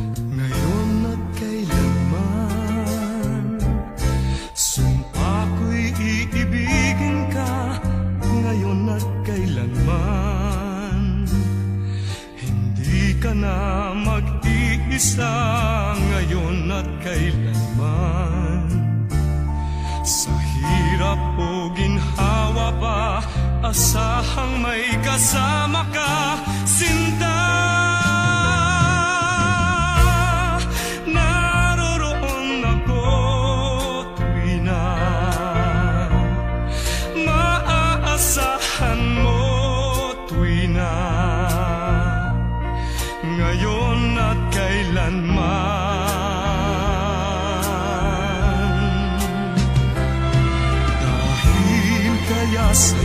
Ngayon at kailanman Sumpa ko'y iibigin ka Ngayon at kailanman. Hindi ka na mag-iisa Ngayon at kailanman. Sa hirap o ginhawa pa Asahang may kasama ka na. Ngayon at kailanman. Dahil kaya sa